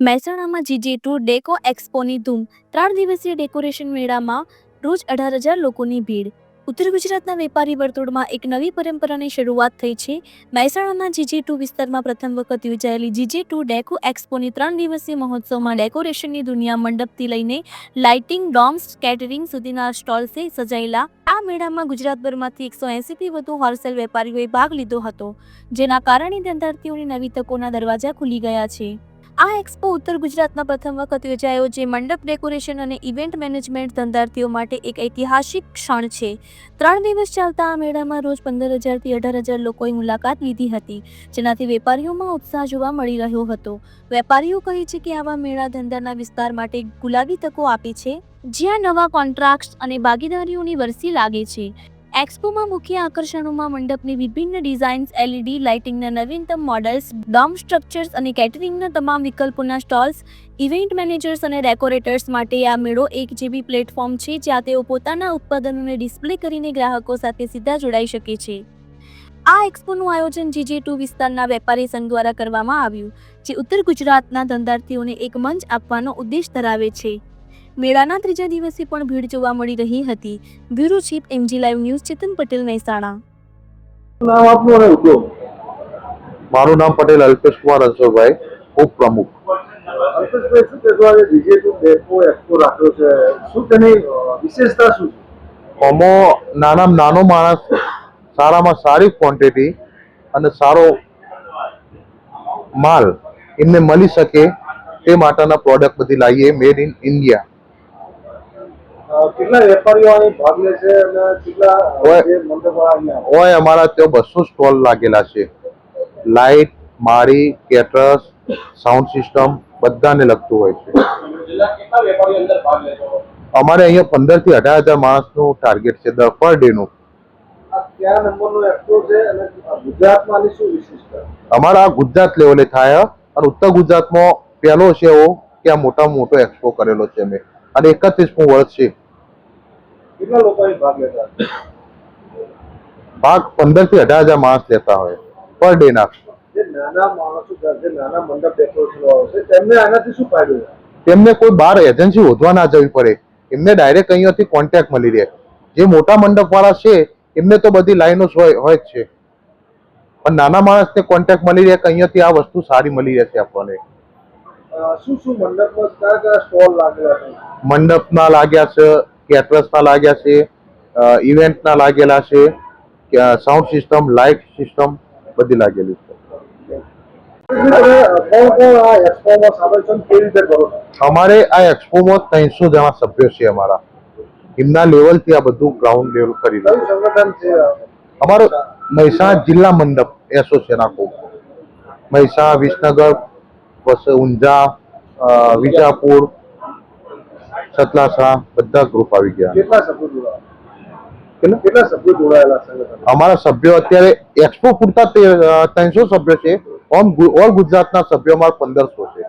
મહેસાણામાં GJ two deco એક્સપોની ધૂમ. ત્રણ દિવસીય ડેકોરેશન મેળામાં રોજ અઢાર હજાર લોકોની ભીડ. ઉત્તર ગુજરાતના વેપારી વર્તુળમાં એક નવી પરંપરાની શરૂઆત થઈ છે. મહેસાણાના જીજે ટુ વિસ્તારમાં પ્રથમ વખત યોજાયેલી જીજે ટુ ડેકો એક્સપોની ત્રણ દિવસીય મહોત્સવમાં ડેકોરેશનની દુનિયા મંડપથી લઈને લાઇટિંગ, ડોમ્સ, કેટરિંગ સુધીના સ્ટોલ્સે સજાયેલા. આ મેળામાં ગુજરાતભરમાંથી એકસો એંસીથી વધુ હોલસેલ વેપારીઓએ ભાગ લીધો હતો, જેના કારણે ધંધાર્થીઓની નવી તકોના દરવાજા ખુલી ગયા છે. આ એક્સપો ઉત્તર ગુજરાતમાં પ્રથમ વખત યોજાયો, જે મંડપ ડેકોરેશન અને ઇવેન્ટ મેનેજમેન્ટ ધંધાર્થીઓ માટે એક ઐતિહાસિક ક્ષણ છે. ત્રણ દિવસ ચાલતા આ મેળામાં રોજ પંદર હજારથી અઢાર હજાર લોકોએ મુલાકાત લીધી હતી, જેનાથી વેપારીઓમાં ઉત્સાહ જોવા મળી રહ્યો હતો. વેપારીઓ કહે છે કે આવા મેળા ધંધાના વિસ્તાર માટે ગુલાબી તકો આપે છે, જ્યાં નવા કોન્ટ્રાક્ટ્સ અને ભાગીદારીઓની વરસી લાગે છે. એક્સપોમાં મુખ્ય આકર્ષણોમાં મંડપની વિભિન્ન ડિઝાઇન્સ એલઈડી લાઇટિંગના નવીનતમ મોડલ્સ, ડોમ સ્ટ્રક્ચર્સ અને કેટરિંગના તમામ વિકલ્પોના સ્ટોલ્સ, ઇવેન્ટ મેનેજર્સ અને ડેકોરેટર્સ માટે આ મેળો એક જેવી પ્લેટફોર્મ છે જ્યાં તેઓ પોતાના ઉત્પાદનોને ડિસ્પ્લે કરીને ગ્રાહકો સાથે સીધા જોડાઈ શકે છે. આ એક્સપોનું આયોજન જીજે ટુ વિસ્તારના વેપારી સંઘ દ્વારા કરવામાં આવ્યું, જે ઉત્તર ગુજરાતના ધંધાર્થીઓને એક મંચ આપવાનો ઉદ્દેશ ધરાવે છે. મેળાના ત્રીજા દિવસે પણ ભીડ જોવા મળી રહી હતી. Bureau chief MG live news Chetan Patel Mehsana. નામ આપનું અને ઉદ્યોગ. મારું નામ પટેલ અલ્પેશ કુમાર અંશુભાઈ ઉપપ્રમુખ અલ્પેશભાઈ શું કહેશો? આજે ડીજે ટુ ડેપો એક્સપો રાખ્યો છે? શું તેની અ, વિશેષતા શું છે? આમાં નાનામાં નાનો માણસ સારામાં સારી ક્વોન્ટિટી અને સારો માલ એમને મળી શકે તે માટેના પ્રોડક્ટ બધી લાવીએ મેડ ઇન ઇન્ડિયા કેટલા વેપારીઓ ભાગ લે છે અને અમારા ત્યાં બસો સ્ટોલ લાગેલા છે. લાઇટ મારી કેટરસ સાઉન્ડ સિસ્ટમ બધાને લગતું હોય છે. અમારે અહીંયા પંદરથી અઢાર હજાર માણસનું ટાર્ગેટ છે દર પર ડે નું અમારા ગુજરાત લેવલે થાય અને ઉત્તર ગુજરાતમાં પહેલો છે એવો કે આ મોટામાં મોટો એક્સપો કરેલો છે અમે. અને એકત્રીસમું વર્ષ છે. કેટલા લોકો ભાગ લેતા ભાગ પંદરથી અઢાર હજાર માણસ લેતા હોય પર ડે ના. નાના માણસો જે નાના મંડપ ડેકોરેશન વાળો તેમને આનાથી શું ફાયદો તેમને કોઈ બાર એજન્સી શોધવા ના જવી પડે. એમને ડાયરેક્ટ અહીંયાથી કોન્ટેક્ટ મળી રહે. જે મોટા મંડપ વાળા છે એમને તો બધી લાઈનો હોય જ છે. પણ નાના માણસને કોન્ટેક્ટ મળી રહે કે અહીંયાથી આ વસ્તુ સારી મળી રહે છે આપણને શું શું મંડપમાં સ્ટોલ લાગેલા છે? લાગ્યા છે કેટરસના લાગ્યા છે ઇવેન્ટના લાગેલા છે સાઉન્ડ સિસ્ટમ લાઇટ સિસ્ટમ બધી લાગેલી છે. અમારે આ એક્સપોમાં ત્રણસો જણા સભ્યો છે અમારા. એમના લેવલથી આ બધું ગ્રાઉન્ડ લેવલ કરી? અમારો મહેસાણા જિલ્લા મંડપ એસોસિએશન આખું મહેસાણા વિસનગર પછી ઊંઝા અ, વિજાપુર શાહ બધા ગ્રુપ આવી ગયા. કેટલા સભ્યો જોડાયા? કેટલા? સભ્યો જોડાયેલા અમારા સભ્યો અત્યારે એક્સપો પૂરતા ત્રણસો સભ્યો છે. ઓમ ઓલ ગુજરાતના સભ્યો અમારા પંદરસો છે.